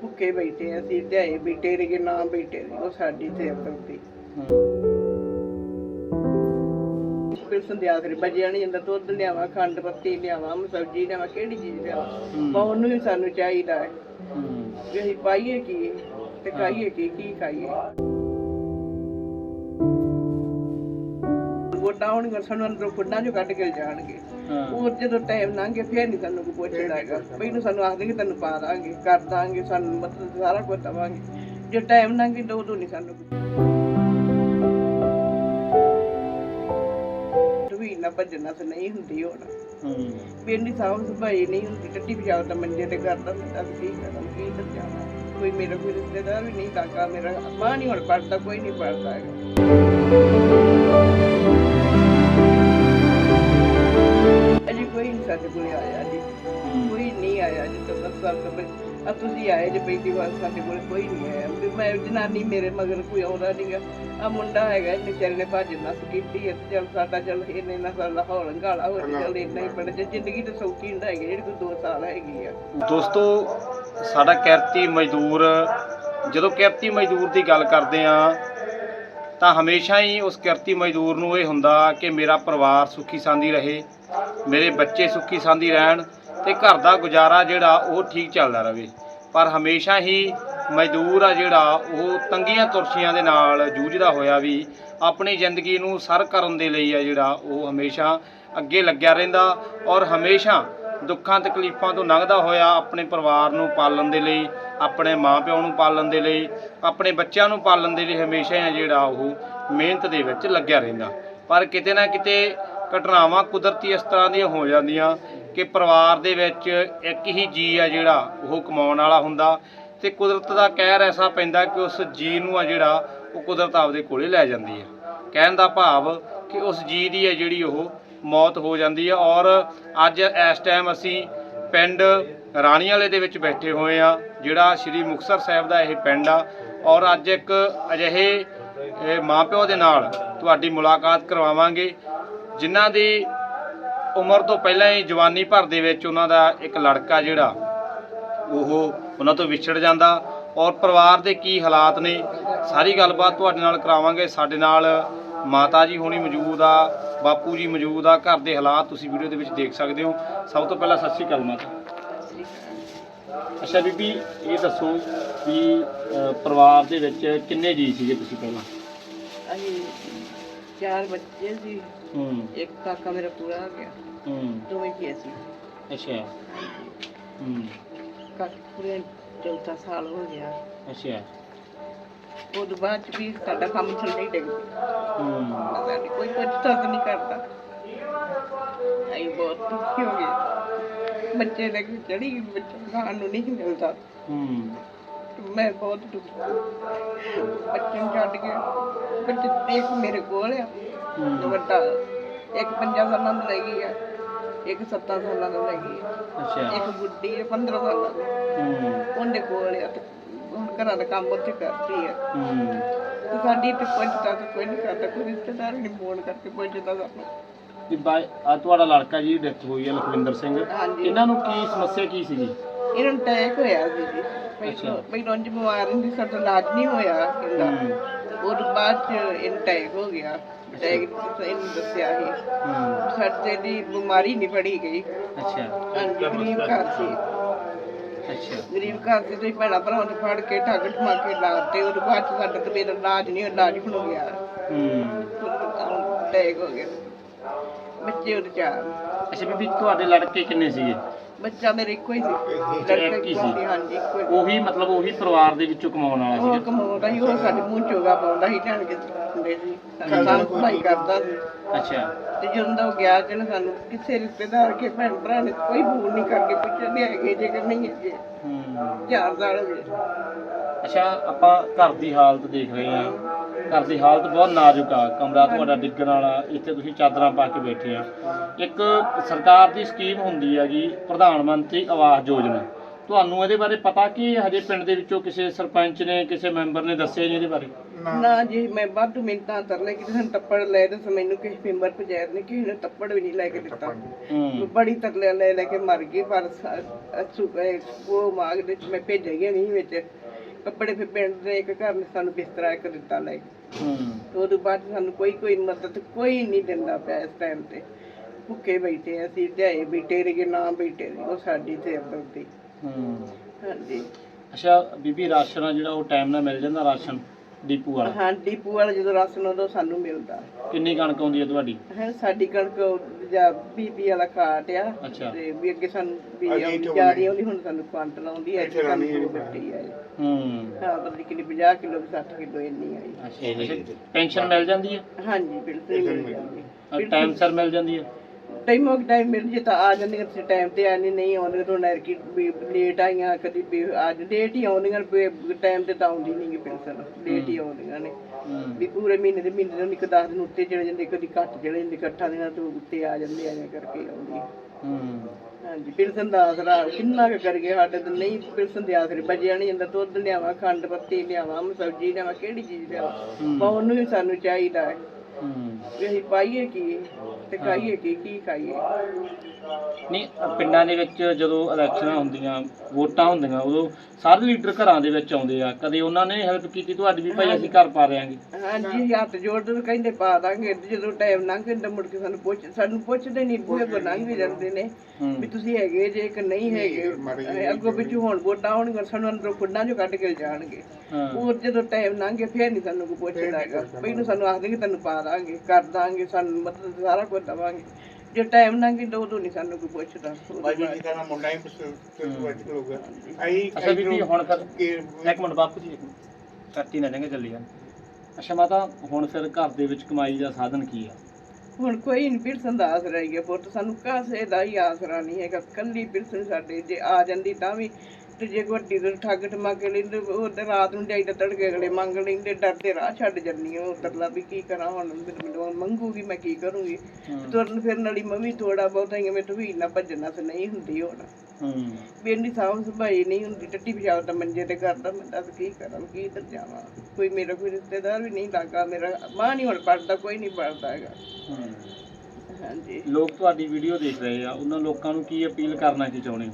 ਭੁੱਖੇ ਬੈਠੇ ਆ ਅਸੀਂ ਧਿਆਏ ਬੈਠੇ ਰਹੇ ਨਾ ਬੈਠੇ ਰਹੇ ਉਹ ਸਾਡੀ ਤੇ ਕਰਦੀ ਫਿਰ ਸੰਧਿਆ ਕਰੇ ਬਜਿਆ ਨਹੀਂ ਜਾਂਦਾ ਦੁੱਧ ਲਿਆਵਾਂ ਖੰਡ ਪੱਤੀ ਲਿਆਵਾਂ ਸਬਜ਼ੀ ਲਿਆਵਾਂ ਕਿਹੜੀ ਚੀਜ਼ ਲਿਆਵਾਂ? ਪਾਉਣ ਨੂੰ ਵੀ ਸਾਨੂੰ ਚਾਹੀਦਾ ਹੈ। ਅਸੀਂ ਪਾਈਏ ਕੀ ਤੇ ਖਾਈਏ ਕੀ ਕੀ ਖਾਈਏ? ਵੋਟਾਂ ਆਉਣਗੀਆਂ ਸਾਨੂੰ ਅੰਦਰੋਂ ਫੁੱਡਾਂ ਚੋਂ ਕੱਢ ਕੇ ਜਾਣਗੇ ਉਹ ਜਦੋਂ ਟਾਈਮ ਲੰਘੇ ਫਿਰ ਨਹੀਂ ਸਾਨੂੰ ਕੋਈ ਪੁੱਛਦਾ ਹੈਗਾ। ਪਹਿਲਾਂ ਸਾਨੂੰ ਆਖਦੇ ਕਿ ਤੈਨੂੰ ਪਾ ਦਾਂਗੇ ਕਰ ਦਾਂਗੇ ਸਾਨੂੰ ਮਤਲਬ ਸਾਰਾ ਕੁਝ ਦਵਾਂਗੇ। ਜੇ ਟਾਈਮ ਲੰਘੇ ਤਾਂ ਉਦੋਂ ਨਹੀਂ ਸਾਨੂੰ ਵੀ ਨਾ ਭੱਜਣਾ ਤੇ ਨਹੀਂ ਹੁੰਦੀ ਹੁਣ। ਪਿੰਡ ਸਾਫ਼ ਸਫ਼ਾਈ ਨਹੀਂ ਹੁੰਦੀ ਟੱਟੀ ਪਿਜਾਵ ਤਾਂ ਮੰਜੇ ਤੇ ਕਰਦਾ ਮੈਂ ਕੀ ਕਰਾਂ ਕੀ ਕਰ। ਜਾਵਾਂ ਕੋਈ ਮੇਰਾ ਕੋਈ ਰਿਸ਼ਤੇਦਾਰ ਵੀ ਨਹੀਂ ਕਾਕਾ ਮੇਰਾ ਮਾਂ ਨਹੀਂ ਹੁਣ ਪੜਦਾ ਕੋਈ ਨਹੀਂ ਪੜਦਾ ਹੈਗਾ। ਕਰ ਆ ਤੁਸੀਂ ਆਏ ਜੇ ਪਹਿਲੀ ਵਾਰ ਸਾਡੇ ਕੋਲ ਕੋਈ ਨਹੀਂ ਆਇਆ। ਵੀ ਮੈਂ ਜਨਾਨੀ ਮੇਰੇ ਮਗਰ ਕੋਈ ਆਉਂਦਾ ਨਹੀਂਗਾ ਆ ਮੁੰਡਾ ਹੈਗਾ ਇਹਨੇ ਚੱਲ ਨੇ ਭੱਜ ਨਸ ਕੀਤੀ ਹੈ ਤੇ ਚੱਲ ਸਾਡਾ ਚੱਲ ਇਹਨੇ ਨਾ ਸਾਡਾ ਹੌਲ ਗਾਲਾ ਹੋ ਗਿਆ ਚੱਲ ਇੰਨਾ ਹੀ ਪੜ ਜੇ ਜ਼ਿੰਦਗੀ ਤਾਂ ਸੌਖੀ ਹੁੰਦਾ ਹੈਗੀ ਜਿਹੜੀ ਕੋਈ 2 ਸਾਲ ਹੈਗੀ ਆ। ਦੋਸਤੋ ਸਾਡਾ ਕਿਰਤੀ ਮਜ਼ਦੂਰ ਜਦੋਂ ਕਿਰਤੀ ਮਜ਼ਦੂਰ ਦੀ ਗੱਲ ਕਰਦੇ ਆ ਤਾਂ ਹਮੇਸ਼ਾ ਹੀ ਉਸ ਕਿਰਤੀ ਮਜ਼ਦੂਰ ਨੂੰ ਇਹ ਹੁੰਦਾ ਕਿ ਮੇਰਾ ਪਰਿਵਾਰ ਸੁਖੀ ਸਾਂਦੀ ਰਹੇ ਮੇਰੇ ਬੱਚੇ ਸੁਖੀ ਸਾਂਦੀ ਰਹਿਣ ਤੇ ਘਰ ਦਾ ਗੁਜ਼ਾਰਾ ਜਿਹੜਾ ਉਹ ਠੀਕ ਚੱਲਦਾ ਰਹੇ ਪਰ ਹਮੇਸ਼ਾ ਹੀ ਮਜ਼ਦੂਰ ਆ ਜਿਹੜਾ, ਉਹ ਤੰਗੀਆਂ ਤੁਰਸ਼ੀਆਂ ਦੇ ਨਾਲ ਜੂਝਦਾ ਹੋਇਆ ਵੀ ਆਪਣੀ ਜ਼ਿੰਦਗੀ ਨੂੰ ਸਰ ਕਰਨ ਦੇ ਲਈ ਆ ਜਿਹੜਾ, ਉਹ ਹਮੇਸ਼ਾ ਅੱਗੇ ਲੱਗਿਆ ਰਹਿੰਦਾ ਔਰ ਹਮੇਸ਼ਾ ਦੁੱਖਾਂ ਤਕਲੀਫਾਂ ਤੋਂ ਲੰਘਦਾ ਹੋਇਆ ਆਪਣੇ ਪਰਿਵਾਰ ਨੂੰ ਪਾਲਣ ਦੇ ਲਈ, ਆਪਣੇ ਮਾਪਿਆਂ ਨੂੰ ਪਾਲਣ ਦੇ ਲਈ, ਆਪਣੇ ਬੱਚਿਆਂ ਨੂੰ ਪਾਲਣ ਦੇ ਲਈ ਹਮੇਸ਼ਾ ਹੀ ਜਿਹੜਾ, ਉਹ ਮਿਹਨਤ ਦੇ ਵਿੱਚ ਲੱਗਿਆ ਰਹਿੰਦਾ। ਪਰ ਕਿਤੇ ਨਾ ਕਿਤੇ ਘਟਨਾਵਾਂ ਕੁਦਰਤੀ ਇਸ ਤਰ੍ਹਾਂ ਦੀਆਂ ਹੋ ਜਾਂਦੀਆਂ ਕਿ ਪਰਿਵਾਰ ਦੇ ਵਿੱਚ ਇੱਕ ਹੀ ਜੀ ਆ ਜਿਹੜਾ, ਉਹ ਕਮਾਉਣ ਵਾਲਾ ਹੁੰਦਾ ਤੇ ਕੁਦਰਤ ਦਾ ਕਹਿਰ ਐਸਾ ਪੈਂਦਾ ਕਿ ਉਸ ਜੀ ਨੂੰ ਆ ਜਿਹੜਾ, ਉਹ ਕੁਦਰਤ ਆਪਦੇ ਕੋਲੇ ਲੈ ਜਾਂਦੀ ਹੈ। ਕਹਿਣ ਦਾ ਭਾਵ ਕਿ ਉਸ ਜੀ ਦੀ ਹੈ ਜਿਹੜੀ, ਉਹ ਮੌਤ ਹੋ ਜਾਂਦੀ ਹੈ ਔਰ ਅੱਜ ਇਸ ਟਾਈਮ ਅਸੀਂ ਪਿੰਡ ਰਾਣੀ ਵਾਲੇ ਦੇ ਵਿੱਚ ਬੈਠੇ ਹੋਏ ਆ, ਜਿਹੜਾ ਸ੍ਰੀ ਮੁਕਤਸਰ ਸਾਹਿਬ ਦਾ ਇਹ ਪਿੰਡ ਆ ਔਰ ਅੱਜ ਇੱਕ ਅਜਿਹੇ, ਇਹ ਮਾਪਿਓ ਦੇ ਨਾਲ ਤੁਹਾਡੀ ਮੁਲਾਕਾਤ ਕਰਵਾਵਾਂਗੇ। ਜਿਨ੍ਹਾਂ ਦੀ ਉਮਰ ਤੋਂ ਪਹਿਲਾਂ ਹੀ ਜਵਾਨੀ ਭਰ ਦੇ ਵਿੱਚ ਉਹਨਾਂ ਦਾ ਇੱਕ ਲੜਕਾ ਜਿਹੜਾ, ਉਹ ਉਹਨਾਂ ਤੋਂ ਵਿਛੜ ਜਾਂਦਾ ਔਰ ਪਰਿਵਾਰ ਦੇ ਕੀ ਹਾਲਾਤ ਨੇ, ਸਾਰੀ ਗੱਲਬਾਤ ਤੁਹਾਡੇ ਨਾਲ ਕਰਾਵਾਂਗੇ। ਸਾਡੇ ਨਾਲ ਮਾਤਾ ਜੀ ਹੋਣੀ ਮੌਜੂਦ ਆ, ਬਾਪੂ ਜੀ ਮੌਜੂਦ ਆ। ਘਰ ਦੇ ਹਾਲਾਤ ਤੁਸੀਂ ਵੀਡੀਓ ਦੇ ਵਿੱਚ ਦੇਖ ਸਕਦੇ ਹੋ। ਸਭ ਤੋਂ ਪਹਿਲਾਂ ਸਤਿ ਸ਼੍ਰੀ ਅਕਾਲ ਮਾਤਾ ਅੱਛਾ ਬੀਬੀ, ਇਹ ਦੱਸੋ ਵੀ ਪਰਿਵਾਰ ਦੇ ਵਿੱਚ ਕਿੰਨੇ ਜੀ ਸੀਗੇ ਤੁਸੀਂ ਪਹਿਲਾਂ? ਅਸੀਂ ਚਾਰ ਬੱਚੇ ਸੀ। ਹੂੰ। ਇੱਕ ਕਾਕਾ ਮੇਰਾ ਪੂਰਾ ਹੋ ਗਿਆ। ਹੂੰ। ਦੋਵੇਂ ਜੀ ਸੀ ਅੱਛਾ। ਹੂੰ। ਕਾਕਾ ਪੂਰੇ ਚੌਥਾ ਸਾਲ ਹੋ ਗਿਆ। ਅੱਛਾ। ਉਹ ਤੋਂ ਬਾਅਦ ਚ ਵੀ ਸਾਡਾ ਕੰਮ ਥੱਲੇ ਹੀ ਡਿੱਗ ਹੂੰ। ਸਾਡੀ ਕੋਈ ਪੁੱਛਤਾ ਤਾਂ ਨਹੀਂ ਕਰਦਾ। ਅਸੀਂ ਬਹੁਤ ਦੁਖੀ ਹੋ ਗਏ। ਬੱਚੇ ਦੇ ਚੜੀ ਬੱਚੇ ਖਾਣ ਨੂੰ ਨਹੀਂ ਮਿਲਦਾ। ਹੂੰ। ਮੈਂ ਬਹੁਤ ਦੁਖੀ ਬੱਚੇ ਨੂੰ ਛੱਡ ਕੇ ਬੱਚੇ ਤੇ ਇੱਕ ਮੇਰੇ ਕੋਲ ਆ ਹੂੰ। ਵੱਡਾ ਇੱਕ ਪੰਜਾਂ ਸਾਲਾਂ ਦਾ ਲੈ ਗਈ ਆ ਇੱਕ ਸੱਤਾਂ ਸਾਲਾਂ ਦਾ ਲੈ ਗਈ ਆ। ਅੱਛਾ। ਇੱਕ ਗੁੱਡੀ ਹੈ 15 ਸਾਲਾਂ ਦੀ ਹੂੰ। ਉਹਦੇ ਕੋਲ ਆ ਤੇ ਹੁਣ ਘਰਾਂ ਦਾ ਕੰਮ ਉੱਥੇ ਕਰਦੀ ਆ। ਹੂੰ। ਤੇ ਸਾਡੀ ਤੇ ਪੁੱਛਦਾ ਤਾਂ ਕੋਈ ਨਹੀਂ ਕਰਦਾ ਕੋਈ ਰਿਸ਼ਤੇਦਾਰ ਨਹੀਂ ਫੋਨ ਕਰਕੇ ਪੁੱਛਦਾ ਸਾਨੂੰ। ਵੀ ਬਾਈ ਆ ਤੁਹਾਡਾ ਲੜਕਾ ਜੀ ਡੈਥ ਹੋਈ ਹੈ ਲਖਵਿੰਦਰ ਸਿੰਘ। ਹਾਂਜੀ। ਇਹਨਾਂ ਨੂੰ ਕੀ ਸਮੱਸਿਆ ਕੀ ਸੀਗੀ? ਇਹਨਾਂ ਨੂੰ ਅਟੈਕ ਹੋਇਆ ਸੀ ਜੀ। ਪਹਿਲਾਂ ਉਂਝ ਬਿਮਾਰ ਹੁੰਦੀ ਸਾਡਾ ਇਲਾਜ ਨਹੀਂ ਹੋਇਆ ਇਹਦਾ ਹੂੰ। ਉਹ ਤੋਂ ਬਾਅਦ ਚ ਇਹਨੂੰ ਅਟੈਕ ਹੋ ਗਿਆ। ਅਟੈਕ ਇਹਨੂੰ ਦੱਸਿਆ ਸੀ। ਹੂੰ। ਸਾਡੇ ਦੀ ਬਿਮਾਰੀ ਨਹੀਂ ਫੜੀ ਗਈ। ਅੱਛਾ। ਹਾਂਜੀ ਗਰੀਬ ਘਰ ਸੀ। ਅੱਛਾ। ਗਰੀਬ ਘਰ ਸੀ ਤੇ ਭੈਣਾਂ ਭਰਾਵਾਂ ਨੇ ਫੜ ਕੇ ਠੱਗ ਠਮਾਕੇ ਲਾਤੇ ਉਹ ਤੋਂ ਬਾਅਦ ਚ ਸਾਡਾ ਤੇ ਮੇਰਾ ਇਲਾਜ ਨਹੀਂ ਇਲਾਜ ਹੁਣ ਹੋ ਗਿਆ। ਹੂੰ। ਅਟੈਕ ਹੋ ਗਿਆ। ਬੱਚੇ ਉਹਦੇ ਚਾਰ। ਅੱਛਾ ਬੀਬੀ ਤੁਹਾਡੇ ਲੜਕੇ ਕਿੰਨੇ ਸੀਗੇ? ਬੱਚਾ ਮੇਰੇ ਇੱਕੋ ਹੀ ਸੀ। ਇੱਕ ਹੀ ਸੀ। ਸੀ। ਹਾਂਜੀ ਇੱਕੋ ਹੀ ਉਹੀ ਮਤਲਬ ਉਹੀ ਪਰਿਵਾਰ ਦੇ ਵਿੱਚੋਂ ਕਮਾਉਣ ਵਾਲਾ ਉਹ ਕਮਾਉਂਦਾ ਸੀ ਉਹ ਸਾਡੇ ਮੂੰਹ ਚੋਗਾ ਪਾਉਂਦਾ ਸੀ ਜਾਣ ਕੇ ਹੁੰਦੇ ਸੀ। ਸਾਨੂੰ ਭਲਾਈ ਕਰਦਾ ਸੀ। ਅੱਛਾ। ਤੇ ਜਦੋਂ ਦਾ ਉਹ ਗਿਆ ਜਨ ਸਾਨੂੰ ਕਿਸੇ ਰਿਸ਼ਤੇਦਾਰ ਕੇ ਭੈਣ ਭਰਾ ਨੇ ਕੋਈ ਫੋਨ ਨਹੀਂ ਕਰਕੇ ਪੁੱਛਿਆ ਵੀ ਹੈਗੇ ਜੇ ਕਿ ਨਹੀਂ ਹੈਗੇ ਹੂੰ। ਚਾਰ ਸਾਲ ਹੋ ਗਏ ਅੱਛਾ ਆਪਾਂ ਘਰ ਦੀ ਹਾਲਤ ਦੇਖ ਰਹੇ ਹਾਂ। ਘਰ ਦੀ ਹਾਲਤ ਬਹੁਤ ਨਾਜ਼ੁਕ ਆ। ਕਮਰਾ ਤੁਹਾਡਾ ਡਿੱਗਣ ਵਾਲਾ ਇੱਥੇ ਤੁਸੀਂ ਚਾਦਰਾਂ ਪਾ ਕੇ ਬੈਠੇ ਆ। ਇੱਕ ਸਰਕਾਰ ਦੀ ਸਕੀਮ ਹੁੰਦੀ ਹੈਗੀ ਪ੍ਰਧਾਨ ਮੰਤਰੀ ਆਵਾਸ ਯੋਜਨਾ। ਤੁਹਾਨੂੰ ਇਹਦੇ ਬਾਰੇ ਪਤਾ ਕਿ ਹਜੇ ਪਿੰਡ ਦੇ ਵਿੱਚੋਂ ਕਿਸੇ ਸਰਪੰਚ ਨੇ ਕਿਸੇ ਮੈਂਬਰ ਨੇ ਦੱਸਿਆ ਨਹੀਂ ਇਹਦੇ ਬਾਰੇ? ਨਾ ਜੀ ਮੈਂ ਵਾਧੂ ਮਿੰਟਾਂ ਤਰਲੇ ਕਿਸੇ ਨੇ ਤੱਪੜ ਲੈ ਤੇ ਮੈਨੂੰ ਕਿਸੇ ਮੈਂਬਰ ਪੰਚਾਇਤ ਨੇ ਕਿਸੇ ਨੇ ਤੱਪੜ ਵੀ ਨਹੀਂ ਲੈ ਕੇ ਦਿੱਤਾ। ਬੜੀ ਤਰਲੇ ਲੈ ਲੈ ਕੇ ਮਰ ਗਈ ਪਰ ਉਹ ਮਾਗ ਦੇ ਵਿੱਚ ਮੈਂ ਭੇਜਿਆ ਨਹੀਂ ਵਿੱਚ। ਕੱਪੜੇ ਫਿਰ ਪਿੰਡ ਦੇ ਇੱਕ ਘਰ ਨੇ ਸਾਨੂੰ ਬਿਸਤਰਾ ਇੱਕ ਦਿੱਤਾ ਲੈ ਤੇ ਉਹਦੇ ਬਾਅਦ ਸਾਨੂੰ ਕੋਈ ਕੋਈ ਮਦਦ ਕੋਈ ਨਹੀਂ ਦਿੰਦਾ ਪਿਆ ਇਸ ਟਾਈਮ ਤੇ। ਭੁੱਖੇ ਬੈਠੇ ਹਾਂ ਅਸੀਂ ਧਿਆਏ ਬੈਠੇ ਰਹੀਏ ਨਾ ਬੈਠੇ ਰਹੀਏ ਉਹ ਸਾਡੀ ਤੇ ਅਬਦਤੀ ਹੂੰ। ਹਾਂਜੀ। ਅੱਛਾ ਬੀਬੀ ਰਾਸ਼ਨ ਆ ਜਿਹੜਾ ਉਹ ਟਾਈਮ ਨਾਲ ਮਿਲ ਜਾਂਦਾ ਰਾਸ਼ਨ? ਡੀਪੂ ਵਾਲਾ? ਹਾਂ ਡੀਪੂ ਵਾਲਾ ਜਦੋਂ ਰਾਸ਼ਨ ਉਦੋਂ ਸਾਨੂੰ ਮਿਲਦਾ। ਕਿੰਨੀ ਕਣਕ ਆਉਂਦੀ ਹੈ ਤੁਹਾਡੀ? ਹੈ ਸਾਡੀ ਕਣਕ ਜਾਂ ਬੀਬੀ ਵਾਲਾ ਖਾਟ ਆ। ਅੱਛਾ। ਤੇ ਵੀ ਅੱਗੇ ਸਾਨੂੰ ਵੀ ਜਿਆਦੀ ਆਉਂਦੀ ਹੁਣ ਸਾਨੂੰ ਕੁਆਂਟਲ ਆਉਂਦੀ ਹੈ ਇੱਥੇ ਸਾਨੂੰ ਦੋ ਗੱਟੀ ਆ ਹੂੰ। ਹਾਂ ਪਤਾ ਨੀ ਕਿੰਨੀ 50 ਕਿਲੋ 60 ਕਿਲੋ ਇੰਨੀ ਆਈ ਅੱਛਾ। ਪੈਨਸ਼ਨ ਮਿਲ ਜਾਂਦੀ ਹੈ? ਹਾਂਜੀ ਬਿਲਕੁਲ ਮਿਲ ਜਾਂਦੀ ਟਾਈਮ ਸਿਰ ਮਿਲ ਜਾਂਦੀ ਹੈ? ਟਾਈਮੋ ਟਾਈਮ ਮਿਲ ਜੇ ਤਾਂ ਆ ਜਾਂਦੀਆਂ ਤੇ ਟਾਈਮ ਤੇ ਆਣੀ ਨਹੀਂ ਆਉਂਦੀਆਂ ਤੋਂ ਨਰ ਕੀ ਵੀ ਲੇਟ ਆਈਆਂ ਕਦੀ ਵੀ ਅੱਜ ਲੇਟ ਹੀ ਆਉਂਦੀਆਂ ਟਾਈਮ ਤੇ ਤਾਂ ਆਉਂਦੀ ਨਹੀਂ ਗੀ ਪੈਨਸ਼ਨ ਲੇਟ ਹੀ ਆਉਂਦੀਆਂ ਨੇ। ਵੀ ਪੂਰੇ ਮਹੀਨੇ ਦੇ ਮਹੀਨੇ ਦੇ ਇੱਕ 10 ਦਿਨ ਉੱਤੇ ਚਲੇ ਜਾਂਦੇ ਕਦੀ ਘੱਟ ਚਲੇ ਜਾਂਦੇ ਇਕੱਠਾ ਦਿਨਾਂ ਤੋਂ ਉੱਤੇ ਆ ਜਾਂਦੇ ਐਵੇਂ ਕਰਕੇ ਆਉਂਦੀ ਹਾਂਜੀ ਪਿਲਸਨ ਦਾ ਆਸਰਾ ਕਿੰਨਾ ਕੁ ਕਰੀਏ ਸਾਡੇ ਤੇ ਨਹੀਂ ਪਿਲਸਨ ਦੇ ਆਸਰੇ ਬਜਿਆ ਨਹੀਂ ਜਾਂਦਾ ਦੁੱਧ ਲਿਆਵਾਂ ਖੰਡ ਪੱਤੀ ਲਿਆਵਾਂ ਸਬਜ਼ੀ ਲਿਆਵਾਂ ਕਿਹੜੀ ਚੀਜ਼ ਲਿਆਵਾਂ। ਉਹਨੂੰ ਵੀ ਸਾਨੂੰ ਚਾਹੀਦਾ ਹੂੰ। ਵੀ ਅਸੀਂ ਪਾਈਏ ਕੀ ਤੇ ਖਾਈਏ ਕੀ ਕੀ ਖਾਈਏ? ਨਹੀਂ ਪਿੰਡਾਂ ਦੇ ਵਿੱਚ ਜਦੋਂ ਇਲੈਕਸ਼ਨਾਂ ਹੁੰਦੀਆਂ ਵੋਟਾਂ ਹੁੰਦੀਆਂ ਉਦੋਂ ਸਾਰੇ ਲੀਡਰ ਘਰਾਂ ਦੇ ਵਿੱਚ ਆਉਂਦੇ ਆ। ਕਦੇ ਉਹਨਾਂ ਨੇ ਹੈਲਪ ਕੀਤੀ ਤੁਹਾਡੀ ਵੀ ਭਾਈ ਅਸੀਂ ਘਰ ਪਾ ਰਿਆਂਗੇ ਹਾਂਜੀ ਹੱਥ ਜੋੜਦੇ ਤੇ ਕਹਿੰਦੇ ਪਾ ਦਾਂਗੇ ਤੇ ਜਦੋਂ ਟਾਈਮ ਲੰਘ ਜਾਂਦਾ ਮੁੜ ਕੇ ਸਾਨੂੰ ਪੁੱਛ ਸਾਨੂੰ ਪੁੱਛਦੇ ਨਹੀਂ ਬੂਹੇ ਕੋ ਲੰਘ ਵੀ ਜਾਂਦੇ ਨੇ ਵੀ ਤੁਸੀਂ ਹੈਗੇ ਜੇ ਕਿ ਨਹੀਂ ਹੈਗੇ। ਅੱਗੋਂ ਪਿੱਛੋਂ ਹੁਣ ਵੋਟਾਂ ਆਉਣਗੀਆਂ ਸਾਨੂੰ ਅੰਦਰੋਂ ਖੁੱਡਾਂ ਚੋਂ ਕੱਢ ਕੇ ਜਾਣਗੇ ਉਹ ਜਦੋਂ ਟਾਈਮ ਲੰਘੇ ਫੇਰ ਨਹੀਂ ਸਾਨੂੰ ਕੋਈ ਪੁੱਛਦਾ ਹੈਗਾ। ਪਹਿਲਾਂ ਸਾਨੂੰ ਆਖਦੇ ਕਿ ਤੈਨੂੰ ਪਾ ਦਾਂਗੇ। ਕਰ ਦਾਂਗੇ ਸਾਨੂੰ ਮਦਦ ਸਾਰਾ ਕੁਝ ਦਵਾਂਗੇ। ਜੇ ਟਾਈਮ ਲੰਘੇ ਤਾਂ ਉਦੋਂ ਨਹੀਂ ਸਾਨੂੰ ਕੋਈ ਪੁੱਛਦਾ। ਬਾਜੀ ਜੀ ਦਾ ਮੁੰਡਾ ਹੀ ਪਸੰਦ ਕਰੂਗਾ ਅਈ ਅੱਛਾ ਬੀਬੀ ਹੁਣ ਫਿਰ ਇੱਕ ਮਿੰਟ ਬਾਪੂ ਜੀ ਕੱਟੀ ਨਾ ਜਾਂਗੇ ਚੱਲੀ ਜਾਂ ਅੱਛਾ ਮਾਤਾ ਹੁਣ ਫਿਰ ਘਰ ਦੇ ਵਿੱਚ ਕਮਾਈ ਦਾ ਸਾਧਨ ਕੀ ਆ? ਹੁਣ ਕੋਈ ਨਹੀਂ ਪਿਲਸਨ ਦਾ ਆਸਰਾ ਹੀ ਹੈ ਪੁੱਤ। ਸਾਨੂੰ ਕਾਸੇ ਦਾ ਹੀ ਆਸਰਾ ਨਹੀਂ ਹੈਗਾ। ਕੱਲੀ ਪਿਲਸਨ ਸਾਡੇ ਜੇ ਆ ਜਾਂਦੀ ਤਾਂ ਵੀ ਤੇ ਜੇ ਵੱਡੀ ਤੋਂ ਠੱਗ ਠਮਾਕੇ ਲੈਂਦੇ ਉਹ ਤੇ ਰਾਤ ਨੂੰ ਜਾਈਦਾ ਤੜਕੇ ਅਗਲੇ ਮੰਗ ਲੈਂਦੇ ਡਰਦੇ ਰਾਹ ਛੱਡ ਜੰਨੀ ਉਹ ਤਰਲਾ ਵੀ ਕੀ ਕਰਾਂ ਹੁਣ? ਮੈਨੂੰ ਮੈਨੂੰ ਮੰਗੂਗੀ ਮੈਂ ਕੀ ਕਰੂੰਗੀ? ਤੁਰਨ ਫਿਰਨ ਵਾਲੀ ਮੰਮੀ ਥੋੜਾ ਬਹੁਤਾ ਹੀ ਮੈਂ ਵੀ ਨਾ ਭੱਜਣਾ ਤੇ ਨਹੀਂ ਹੁੰਦੀ ਹੁਣ। ਹੂੰ। ਵੀ ਇੰਨੀ ਸਾਂਭ ਸੰਭਾਈ ਨਹੀਂ ਹੁੰਦੀ ਟੱਟੀ ਪਿਸ਼ਾਬ ਤਾਂ ਮੰਜੇ ਤੇ ਕਰਦਾ ਮੈਂ ਦੱਸ ਕੀ ਕਰਾਂ ਕੀ ਇੱਧਰ ਜਾਵਾਂ? ਕੋਈ ਮੇਰਾ ਕੋਈ ਰਿਸ਼ਤੇਦਾਰ ਵੀ ਨਹੀਂ ਲੱਗਾ ਮੇਰਾ ਮਾਂ ਨਹੀਂ ਹੁਣ ਪੜਦਾ ਕੋਈ ਨਹੀਂ ਪੜਦਾ ਹੈਗਾ। ਹੂੰ। ਹਾਂਜੀ। ਲੋਕ ਤੁਹਾਡੀ ਵੀਡੀਓ ਦੇਖ ਰਹੇ ਆ ਉਹਨਾਂ ਲੋਕਾਂ ਨੂੰ ਕੀ ਅਪੀਲ ਕਰਨਾ ਕੀ ਚਾਹੁੰਦੇ ਹੋ?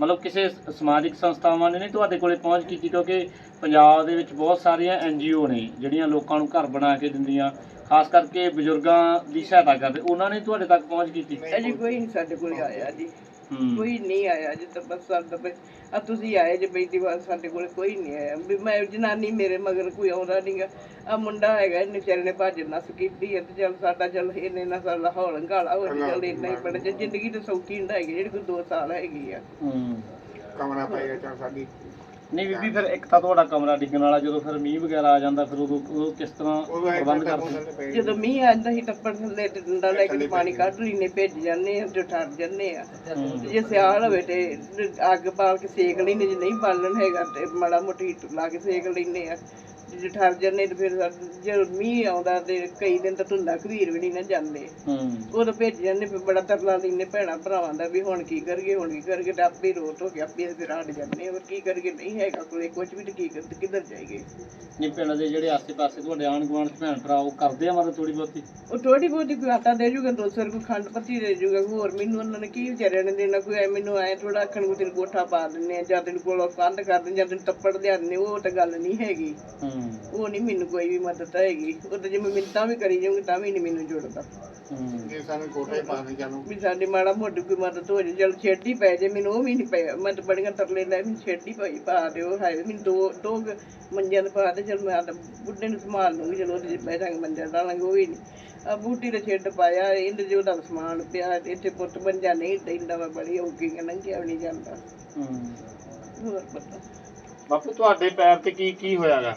ਮਤਲਬ ਕਿਸੇ ਸਮਾਜਿਕ ਸੰਸਥਾਵਾਂ ਨੇ ਨਹੀਂ ਤੁਹਾਡੇ ਕੋਲੇ ਪਹੁੰਚ ਕੀਤੀ, ਕਿਉਂਕਿ ਪੰਜਾਬ ਦੇ ਵਿੱਚ ਬਹੁਤ ਸਾਰੀਆਂ ਐਨ ਜੀ ਓ ਨੇ ਜਿਹੜੀਆਂ ਲੋਕਾਂ ਨੂੰ ਘਰ ਬਣਾ ਕੇ ਦਿੰਦੀਆਂ, ਖਾਸ ਕਰਕੇ ਬਜ਼ੁਰਗਾਂ ਦੀ ਸਹਾਇਤਾ ਕਰਦੇ, ਉਹਨਾਂ ਨੇ ਤੁਹਾਡੇ ਤੱਕ ਪਹੁੰਚ ਕੀਤੀ? ਅਜੇ ਕੋਈ ਨਹੀਂ ਸਾਡੇ ਕੋਲ ਆਇਆ ਜੀ। ਕੋਈ ਨਹੀਂ ਆਇਆ ਜੀ ਤਾਂ ਬਸ ਸਾਡਾ ਬਈ ਆ ਤੁਸੀਂ ਆਏ ਜੇ ਬਈ ਦੀ ਵਾਰ ਸਾਡੇ ਕੋਲ ਕੋਈ ਨਹੀਂ ਆਇਆ। ਵੀ ਮੈਂ ਜਨਾਨੀ ਮੇਰੇ ਮਗਰ ਕੋਈ ਆਉਂਦਾ ਨਹੀਂਗਾ ਆ ਮੁੰਡਾ ਹੈਗਾ ਇਹਨੇ ਵਿਚਾਰੇ ਨੇ ਭੱਜ ਨਸ ਕੀਤੀ ਹੈ ਤੇ ਚੱਲ ਸਾਡਾ ਚੱਲ ਇਹਨੇ ਨਾ ਸਾਡਾ ਹੌਲ ਘਾਲਾ ਹੋ ਜੀ ਚੱਲ ਇੰਨਾ ਹੀ ਬੜਾ ਜ਼ਿੰਦਗੀ ਤਾਂ ਸੌਖੀ ਹੁੰਦਾ ਹੈਗੀ ਜਿਹੜੀ ਕੋਈ 2 ਸਾਲ ਹੈਗੀ ਆ। ਹੂੰ। ਕਮਰਾ ਪਾਏਗਾ ਚਾ ਸਾਡੀ ਨਹੀਂ ਬੀਬੀ ਫਿਰ ਇੱਕ ਤਾਂ ਤੁਹਾਡਾ ਕਮਰਾ ਡਿੱਗਣ ਵਾਲਾ ਜਦੋਂ ਫਿਰ ਮੀਂਹ ਵਗੈਰਾ ਆ ਜਾਂਦਾ ਫਿਰ ਉਦੋਂ ਉਦੋਂ ਕਿਸ ਤਰ੍ਹਾਂ ਪ੍ਰਬੰਧ ਕਰਦਾ ਜਦੋਂ ਮੀਂਹ ਆਉਂਦਾ ਸੀ ਟੱਪੜ ਥੱਲੇ ਡੰਡਾ ਲੈ ਕੇ ਪਾਣੀ ਕੱਢ ਲੈਨੇ ਭੇਜ ਜਾਂਦੇ ਆ ਤੇ ਠਰ ਜਾਂਦੇ ਆ। ਹੂੰ। ਜੇ ਸਿਆਲ ਹੋਵੇ ਤੇ ਅੱਗ ਬਾਲ ਕੇ ਸੇਕ ਲੈਨੇ ਜੇ ਨਹੀਂ ਬਾਲਣ ਹੈਗਾ ਤੇ ਮਾੜਾ ਮੋਟੀ ਲਾ ਕੇ ਸੇਕ ਲੈਨੇ ਆ। ਜੇ ਠਰ ਜਾਂਦੇ ਤੇ ਫਿਰ ਜੇ ਮੀਂਹ ਆਉਂਦਾ ਤੇ ਕਈ ਦਿਨ ਤਾਂ ਧੁੰਦਾ ਘਵੀਰ ਵੀ ਨਹੀਂ ਨਾ ਜਾਂਦੇ। ਹੂੰ। ਉਦੋਂ ਭੇਜ ਜਾਂਦੇ ਫਿਰ ਬੜਾ ਤਰਲਾ ਲੈਨੇ ਭੈਣਾ ਭਰਾਵਾਂ ਦਾ ਵੀ ਹੁਣ ਕੀ ਕਰੀਏ ਹੁਣ ਕੀ ਕਰੀਏ ਤੇ ਆਪੇ ਰੋਟ ਹੋ ਕੇ ਆਪੇ ਫਿਰ ਹਟ ਜਾਂਦੇ ਹੋਰ ਕੀ ਕਰੀਏ ਨਹੀਂ ਹੈਗਾ ਕੋਲੇ ਕੁਝ ਵੀ ਤੇ ਕੀ ਕਰ ਕਿੱਧਰ ਜਾਈਏ। ਨਹੀਂ ਪਿੰਡ ਦੇ ਜਿਹੜੇ ਆਸੇ-ਪਾਸੇ ਤੁਹਾਡੇ ਆਣ ਗੁਆਂਢ ਭੈਣ ਭਰਾ ਉਹ ਕਰਦੇ ਆ ਮਦਦ ਥੋੜੀ ਬਹੁਤੀ? ਉਹ ਥੋੜੀ ਬਹੁਤੀ ਕੋਈ ਆਟਾ ਦੇ ਜੂਗਾ ਦੋ ਸੌ ਰੁਪਏ ਖੰਡ ਪੱਤੀ ਦੇ ਜੂਗਾ ਹੋਰ ਮੈਨੂੰ ਉਹਨਾਂ ਨੇ ਕੀ ਵਿਚਾਰਿਆਂ ਨੇ ਦੇਣਾ ਕੋਈ ਐ ਮੈਨੂੰ ਐ ਥੋੜਾ ਆਖਣ ਨੂੰ ਤੈਨੂੰ ਕੋਠਾ ਪਾ ਦਿੰਨੇ ਆ ਜਾਂ ਤੈਨੂੰ ਕੋਲੋਂ ਕੰਧ ਕਰ ਦਿੰਦੇ ਜਾਂ ਤੈਨੂੰ ਟੱਪੜ ਲਿਆ ਦਿੰਦੇ ਉਹ ਤਾਂ ਗੱਲ ਨਹੀਂ ਹੈਗੀ। ਹੂੰ। ਉਹ ਨਹੀਂ ਮੈਨੂੰ ਕੋਈ ਵੀ ਮਦਦ ਹੈਗੀ। ਉਹ ਤਾਂ ਜੇ ਮੈਂ ਮਿੰਤਾਂ ਵੀ ਕਰੀ ਜਾਊਂਗੀ ਤਾਂ ਵੀ ਨਹੀਂ ਮੈਨੂੰ ਜੁੜਦਾ। ਸਾਨੂੰ ਪਾ ਦੇ ਚਾਲੂ ਵੀ ਸਾਡੇ ਮਾੜਾ ਮੋਟੀ ਕੋਈ ਮਦਦ ਹੋ ਜੇ ਚਲ ਛੇਤੀ ਪੈ ਜੇ ਮੈਨੂੰ ਉਹ ਵੀ ਨਹੀਂ ਪਿਆ ਮੈਂ ਤਾਂ ਬੜੀਆਂ ਤਰਲੇ ਲੈ ਮੈਨੂੰ ਛੇਤੀ ਪਈ ਪਾ ਦਿਓ ਹਾਏ ਮੈਨੂੰ ਦੋ ਦੋ ਕੁ ਮੰਜਿਆਂ ਦੇ ਪਾ ਦੇ ਚਲ ਮੈਂ ਆਪਦਾ ਬੁੱਢੇ ਨੂੰ ਸੰਭਾਲ ਲੂੰਗੀ ਚਲੋ ਉਹਦੇ 'ਚ ਬੈਠਾਂਗੇ ਮੰਜਾ ਡਾਲਾਂਗੇ ਉਹ ਵੀ ਨਹੀਂ। ਆ ਬੂਟੀ ਦਾ ਛੇਡ ਪਾਇਆ ਇਹਦੇ ਜੋ ਦਾ ਸਮਾਨ ਪਿਆ ਤੇ ਇੱਥੇ ਪੁੱਤ ਮੰਜਾ ਨਹੀਂ ਟੈਂਦਾ ਵਾ ਬੜੀ ਔਕੀ ਲੰਘਿਆ ਵੀ ਨਹੀਂ ਜਾਂਦਾ। ਹੂੰ। ਹੋਰ ਪਤਾ। ਬਾਪੂ ਤੁਹਾਡੇ ਪੈਰ ਤੇ ਕੀ ਕੀ ਹੋਇਆਗਾ?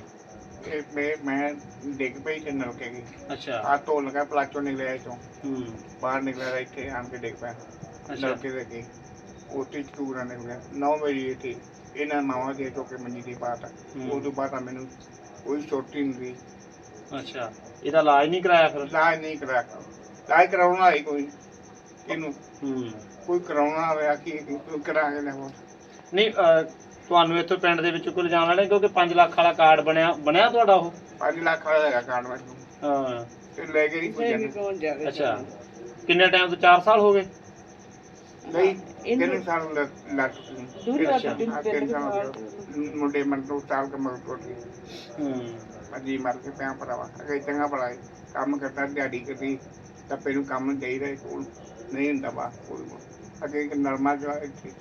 ਇਹ ਮੈਂ ਮੈਂ ਡਿੱਗ ਪਈ ਤੇ ਨਲਕੇ ਗਈ ਅੱਛਾ। ਆ ਧੋ ਲਗਾ ਪਲਾਚੋ ਨਿਕਲਿਆ ਚੋਂ ਹੂੰ। ਬਾਹਰ ਨਿਕਲਿਆ ਇੱਥੇ ਆਣ ਕੇ ਡਿੱਗ ਪਿਆ ਅੱਛਾ। ਨਲਕੇ ਦੇ ਅੱਗੇ। ਉੱਥੇ ਚੂਰਾ ਨਿਕਲਿਆ। ਨੌ ਵਜੇ ਇੱਥੇ ਇਹਨਾਂ ਮਾਵਾਂ ਦੇ ਚੋਕੇ ਮੰਜੀ ਦੀ ਬਾਤ ਹੂੰ। ਉਹ ਤੋਂ ਬਾਅਦ ਆ ਮੈਨੂੰ ਕੋਈ ਛੋਟੀ ਨਹੀਂ ਗਈ ਅੱਛਾ। ਇਹਦਾ ਇਲਾਜ ਨਹੀਂ ਕਰਾਇਆ ਫਿਰ? ਇਲਾਜ ਨਹੀਂ ਕਰਾਇਆ। ਇਲਾਜ ਕਰਾਉਣਾ ਹੈ ਕੋਈ ਇਹਨੂੰ ਹੂੰ। ਕੋਈ ਕਰਾਉਣਾ ਹੋਇਆ ਕਿ ਕੋਈ ਕਰਾ ਕੇ ਲਿਆਵੋ ਨਹੀਂ ਤੁਹਾਨੂੰ ਇੱਥੋਂ ਪਿੰਡ ਦੇ ਵਿੱਚ ਕੋਈ ਲਿਜਾਣ ਵਾਲੇ ਕਿਉਂਕਿ 5 ਲੱਖ ਵਾਲਾ ਕਾਰਡ ਬਣਿਆ ਬਣਿਆ ਤੁਹਾਡਾ ਉਹ? 5 ਲੱਖ ਵਾਲਾ ਹੈਗਾ ਕਾਰਡ ਮੈਨੂੰ। ਹਾਂ। ਤੇ ਲੈ ਕੇ ਨਹੀਂ ਕੌਣ ਜਾਵੇ? ਅੱਛਾ। ਕਿੰਨੇ ਟਾਈਮ ਤੋਂ 4 ਸਾਲ ਹੋ ਗਏ? ਨਹੀਂ ਇਹਨੂੰ- ਕਿੰਨੇ ਸਾਲ ਲੱਗ ਲੱਗ ਚੁੱਕੇ ਦੂਰ ਅੱਛਾ, ਤਿੰਨ ਤਿੰਨ ਕੁ ਸਾਲ ਸਾਲ। ਹੋ ਗਏ। ਮੁੰਡੇ ਮਨ ਤੋਂ ਸਾਲ ਕਮਲ ਕੋਲ ਹੂੰ। ਅਜੀ ਮਰ ਕੇ ਪਿਆ ਭਰਾਵਾ। ਅਗੇ ਚੰਗਾ ਭਲਾ ਕੰਮ ਕਰਦਾ ਦਿਹਾੜੀ ਕਰਦੀ ਤਾਂ ਨੂੰ ਕੰਮ ਚਾਹੀਦਾ ਹੈ, ਕੋਲ ਨਹੀਂ ਹੁੰਦਾ ਬਾ ਕੋਈ ਅਗੇ ਇੱਕ ਨਰਮਾ ਜੋ ਇੱਥੇ।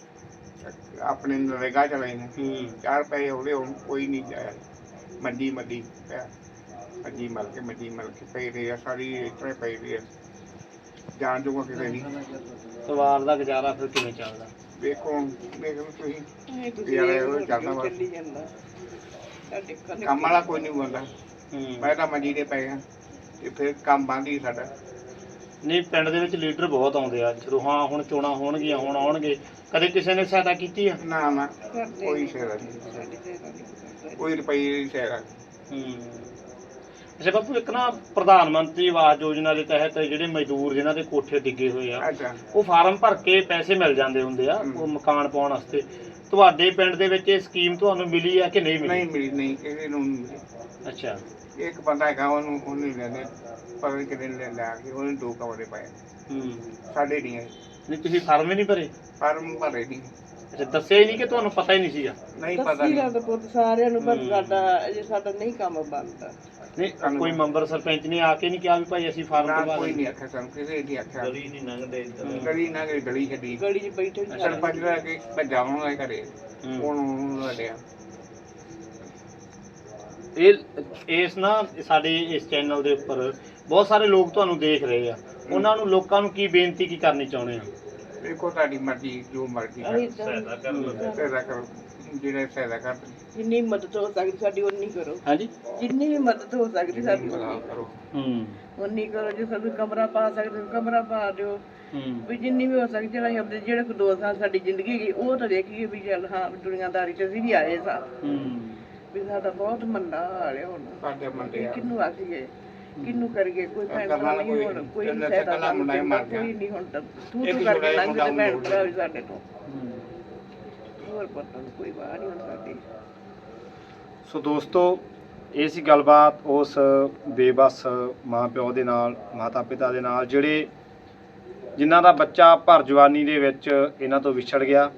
ਆਪਣੇ ਨਰੇਗਾ ਚਲਾਈ ਨੇ ਹੂੰ ਚਾਰ ਪੈਸੇ ਹੋਲੇ ਹੁਣ ਕੋਈ ਨਹੀਂ ਜਾਇਆ। ਮੰਡੀ ਮੰਡੀ ਮੰਡੀ ਮਲ ਕੇ ਮੰਡੀ ਮਲ ਕੇ ਪਈ ਰਹੀ ਆ ਸਾਰੀ ਇਤਰੇ ਪਈ ਰਹੀ ਆ। ਜਾਣ ਜੋਗਾ ਕਿਤੇ ਨਹੀਂ। ਸਵਾਲ ਦਾ ਗੁਜ਼ਾਰਾ ਫਿਰ ਕਿਵੇਂ ਚੱਲਦਾ? ਵੇਖੋ ਵੇਖ ਲਓ ਤੁਸੀਂ। ਇਹ ਤੁਸੀਂ ਯਾਰ, ਇਹ ਉਹ ਚੱਲਦਾ ਵਾ। ਕੰਮ ਵਾਲਾ ਕੋਈ ਨਹੀਂ ਬੰਦਾ ਹੂੰ। ਮੈਂ ਤਾਂ ਮੰਡੀ ਦੇ ਪੈ ਗਿਆ ਤੇ ਫਿਰ ਕੰਮ ਬੰਦ ਹੀ ਸਾਡਾ। ਨਹੀਂ ਪਿੰਡ ਦੇ ਵਿੱਚ ਲੀਡਰ ਬਹੁਤ ਆਉਂਦੇ ਆ ਜਦੋਂ ਹਾਂ ਹੁਣ ਚੋਣਾਂ ਹੋਣਗੀਆਂ ਹੁਣ ਆਉਣਗੇ। ਕਦੇ ਕਿਸੇ ਨੇ ਸਹਾਇਤਾ ਕੀਤੀ ਆ? ਨਾ ਨਾ। ਕੋਈ ਸ਼ੇਰਾ ਨਹੀਂ ਕੋਈ ਰੁਪਈ ਨਹੀਂ। ਸ਼ੇਰਾ ਹੂੰ। ਅੱਛਾ ਬਾਪੂ ਇੱਕ ਨਾ ਪ੍ਰਧਾਨ ਮੰਤਰੀ ਆਵਾਸ ਯੋਜਨਾ ਦੇ ਤਹਿਤ ਜਿਹੜੇ ਮਜ਼ਦੂਰ ਜਿਨ੍ਹਾਂ ਦੇ ਕੋਠੇ ਡਿੱਗੇ ਹੋਏ ਆ ਉਹ ਫਾਰਮ ਭਰ ਕੇ ਪੈਸੇ ਮਿਲ ਜਾਂਦੇ ਹੁੰਦੇ ਆ। ਉਹ ਮਕਾਨ ਪਾਉਣ ਵਾਸਤੇ। ਤੁਹਾਡੇ ਪਿੰਡ ਦੇ ਵਿੱਚ ਇਹ ਸਕੀਮ ਤੁਹਾਨੂੰ ਮਿਲੀ ਆ ਕਿ ਨਹੀਂ ਨਹੀਂ ਮਿਲੀ ਮਿਲੀ ਨਹੀਂ ਕਿਸੇ ਨੂੰ ਨਹੀਂ ਮਿਲੀ। ਅੱਛਾ। ਇੱਕ ਬੰਦਾ ਹੈਗਾ ਉਹਨੂੰ ਉਹਨੇ ਲੈਣੇ ਪਰ ਕਿਤੇ ਲੈ ਲਿਆ ਕੇ ਉਹਨੇ ਦੋ ਕਮਰੇ ਪਾਏ। ਹੂੰ। ਸਾਡੇ ਨਹੀਂ ਆਏ। ਨਹੀਂ ਤੁਸੀਂ ਫਾਰਮ ਹੀ ਨਹੀਂ ਭਰੇ? ਫਾਰਮ ਭਰੇ ਨਹੀਂ ਅੱਛਾ ਦੱਸਿਆ ਹੀ ਨਹੀਂ ਕਿ ਤੁਹਾਨੂੰ ਪਤਾ ਹੀ ਨਹੀਂ ਸੀਗਾ? ਨਹੀਂ ਪਤਾ ਦੱਸੀ ਨਹੀਂ ਪੁੱਤ ਸਾਰਿਆਂ ਨੂੰ ਪਰ ਹੂੰ। ਸਾਡਾ ਅਜੇ ਸਾਡਾ ਨਹੀਂ ਕੰਮ ਬਣਦਾ ਨਹੀਂ ਕੋਈ ਮੈਂਬਰ ਸਰਪੰਚ ਨੇ ਆ ਕੇ ਨਹੀਂ ਕਿਹਾ ਵੀ ਭਾਈ ਅਸੀਂ ਫਾਰਮ ਨਾ ਭਰਵਾ ਕੋਈ ਨਹੀਂ ਆਖਿਆ ਸਾਨੂੰ ਕਿਸੇ ਨੇ ਆਖਿਆ ਨਹੀਂ ਲੰਘਦੇ ਗਲੀ ਨਾ ਗਲੀ ਗਲੀ ਛੱਡੀ। ਗਲੀ 'ਚ ਬੈਠੇ ਹੀ ਸਰਪੰਚ ਦਾ ਕਿ ਭਜਾਉਣਾ ਘਰੇ। ਹੂੰ। ਉਹਨੂੰ ਲੜਿਆ ਇਹ ਇਸ ਨਾ ਸਾਡੇ ਇਸ ਚੈਨਲ ਦੇ ਉੱਪਰ ਬਹੁਤ ਸਾਰੇ ਲੋਕ ਤੁਹਾਨੂੰ ਦੇਖ ਰਹੇ ਆ। ਉਹਨਾਂ ਨੂੰ ਲੋਕਾਂ ਨੂੰ ਕੀ ਬੇਨਤੀ ਕੀ ਕਰਨੀ ਚਾਹੁੰਦੇ ਆ? ਦੇਖੋ ਤੁਹਾਡੀ ਮਰਜ਼ੀ ਜੋ ਮਰਜ਼ੀ ਅਸੀਂ ਕਰ। ਤਾਂ ਸਹਾਇਤਾ ਕਰੋ। ਜਿਹੜੇ ਸਹਾਇਤਾ ਕਰ ਜਿੰਨੀ ਮਦਦ ਹੋ ਸਕਦੀ ਸਾਡੀ ਉਨੀ ਕਰੋ। ਹਾਂਜੀ? ਜਿੰਨੀ ਵੀ ਮਦਦ ਹੋ ਸਕਦੀ ਸਾਡੀ। ਭਲਾ ਕਰੋ। ਹੂੰ। ਉਨੀ ਕਰੋ ਜੇ ਸਾਨੂੰ ਕਮਰਾ ਪਾ ਸਕਦੇ ਹੋ ਕਮਰਾ ਪਾ ਦਿਓ। ਹੂੰ। ਵੀ ਜਿੰਨੀ ਵੀ ਹੋ ਸਕਦੀ ਜਿਹੜਾ ਅਸੀਂ ਆਪਣੇ ਜਿਹੜੇ ਕੋ ਦੋ ਸਾਲ ਸਾਡੀ ਜ਼ਿੰਦਗੀ ਗਈ ਉਹ ਤਾਂ ਦੇਖੀਏ ਵੀ ਚੱਲ ਹਾਂ ਦੁਨੀਆਦਾਰੀ 'ਚ ਅਸੀਂ ਵੀ ਆਏ ਸਾਂ। ਹੂੰ। ਵੀ ਸਾਡਾ ਬਹੁਤ ਮੰਦਾ ਹਾਲ ਹੈ ਹੁਣ। ਸਾਡੇ ਮੁੰਡੇ ਆ ਕਿੰਨੂੰ ਆਖੀਏ? ਕਿੰਨੂੰ ਕਰੀਏ? ਕੋਈ ਭੈਣ ਭਰਾ ਨਹੀਂ ਹੁਣ ਕੋਈ ਨਹੀਂ ਸਹਾਇਤਾ ਕਰਨਾ ਮੁੰਡਾ ਹੀ ਕਰਦਾ, ਮਰ ਗਿਆ। ਕੋਈ ਨਹੀਂ ਹੁਣ ਤਾਂ। ਤੂੰ ਕਰਕੇ ਲੰਘ ਤੇ ਭੈਣ ਭਰਾ ਵੀ ਸਾਡੇ ਤੋਂ। ਹੂੰ। ਹੋਰ ਕੋਈ ਬਾਹਰ ਨਹੀਂ ਹੁਣ ਸਾਡੀ। ਸੋ ਦੋਸਤੋ, ਇਹ ਸੀ ਗੱਲਬਾਤ ਉਸ ਬੇਬਸ ਮਾਂ ਪਿਓ ਦੇ ਨਾਲ ਮਾਤਾ ਪਿਤਾ ਦੇ ਨਾਲ, ਜਿਹੜੇ ਜਿਨ੍ਹਾਂ ਦਾ ਬੱਚਾ ਭਰ ਜਵਾਨੀ ਦੇ ਵਿੱਚ ਇਹਨਾਂ ਤੋਂ ਵਿਛੜ ਗਿਆ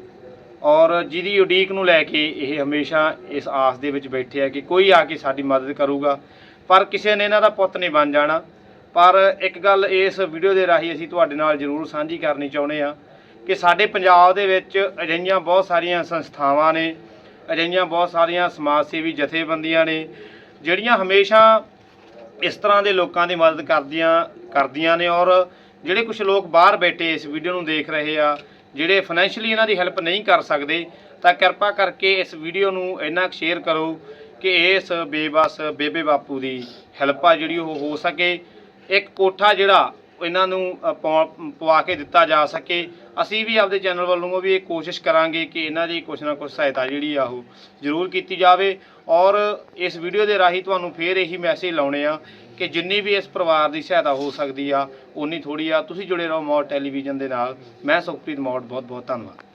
ਔਰ ਜਿਹਦੀ ਉਡੀਕ ਨੂੰ ਲੈ ਕੇ ਇਹ ਹਮੇਸ਼ਾ ਇਸ ਆਸ ਦੇ ਵਿੱਚ ਬੈਠੇ ਆ ਕਿ ਕੋਈ ਆ ਕੇ ਸਾਡੀ ਮਦਦ ਕਰੂਗਾ। ਪਰ ਕਿਸੇ ਨੇ ਇਹਨਾਂ ਦਾ ਪੁੱਤ ਨਹੀਂ ਬਣ ਜਾਣਾ। ਪਰ ਇੱਕ ਗੱਲ ਇਸ ਵੀਡੀਓ ਦੇ ਰਾਹੀਂ ਅਸੀਂ ਤੁਹਾਡੇ ਨਾਲ ਜ਼ਰੂਰ ਸਾਂਝੀ ਕਰਨੀ ਚਾਹੁੰਦੇ ਆ ਕਿ ਸਾਡੇ ਪੰਜਾਬ ਦੇ ਵਿੱਚ ਅਜਿਹੀਆਂ ਬਹੁਤ ਸਾਰੀਆਂ ਸੰਸਥਾਵਾਂ ਨੇ, ਅਜਿਹੀਆਂ ਬਹੁਤ ਸਾਰੀਆਂ ਸਮਾਜ ਸੇਵੀ ਜਥੇਬੰਦੀਆਂ ਨੇ, ਜਿਹੜੀਆਂ ਹਮੇਸ਼ਾ ਇਸ ਤਰ੍ਹਾਂ ਦੇ ਲੋਕਾਂ ਦੀ ਮਦਦ ਕਰਦੀਆਂ ਕਰਦੀਆਂ ਨੇ ਔਰ ਜਿਹੜੇ ਕੁਝ ਲੋਕ ਬਾਹਰ ਬੈਠੇ ਇਸ ਵੀਡੀਓ ਨੂੰ ਦੇਖ ਰਹੇ ਆ, ਜਿਹੜੇ ਫਾਈਨੈਂਸ਼ੀਅਲੀ ਇਹਨਾਂ ਦੀ ਹੈਲਪ ਨਹੀਂ ਕਰ ਸਕਦੇ, ਤਾਂ ਕਿਰਪਾ ਕਰਕੇ ਇਸ ਵੀਡੀਓ ਨੂੰ ਇੰਨਾ ਸ਼ੇਅਰ ਕਰੋ ਕਿ ਇਸ ਬੇਬਸ, ਬੇਬੇ ਬਾਪੂ ਦੀ ਹੈਲਪ ਆ ਜਿਹੜੀ ਉਹ ਹੋ ਸਕੇ। ਇੱਕ ਕੋਠਾ ਜਿਹੜਾ ਇਹਨਾਂ ਨੂੰ ਅ, ਪਵਾ- ਪਵਾ ਕੇ ਦਿੱਤਾ ਜਾ ਸਕੇ। ਅਸੀਂ ਵੀ ਆਪਦੇ ਚੈਨਲ ਵੱਲੋਂ ਵੀ ਇਹ ਕੋਸ਼ਿਸ਼ ਕਰਾਂਗੇ ਕਿ ਇਹਨਾਂ ਦੀ ਕੁਛ ਨਾ ਕੁਛ ਸਹਾਇਤਾ ਜਿਹੜੀ ਆ ਉਹ ਜ਼ਰੂਰ ਕੀਤੀ ਜਾਵੇ। ਔਰ ਇਸ ਵੀਡੀਓ ਦੇ ਰਾਹੀਂ ਤੁਹਾਨੂੰ ਫੇਰ ਇਹੀ ਮੈਸੇਜ ਲਾਉਣੇ ਆ ਕਿ ਜਿੰਨੀ ਵੀ ਇਸ ਪਰਿਵਾਰ ਦੀ ਸਹਾਇਤਾ ਹੋ ਸਕਦੀ ਆ ਉਨੀ ਥੋੜੀ ਆ। ਤੁਸੀਂ ਜੁੜੇ ਰਹੋ ਮੌਤ ਟੈਲੀਵਿਜ਼ਨ ਦੇ ਨਾਲ। ਮੈਂ ਸੁਖਪ੍ਰੀਤ ਮੌਤ ਬਹੁਤ ਬਹੁਤ ਧੰਨਵਾਦ।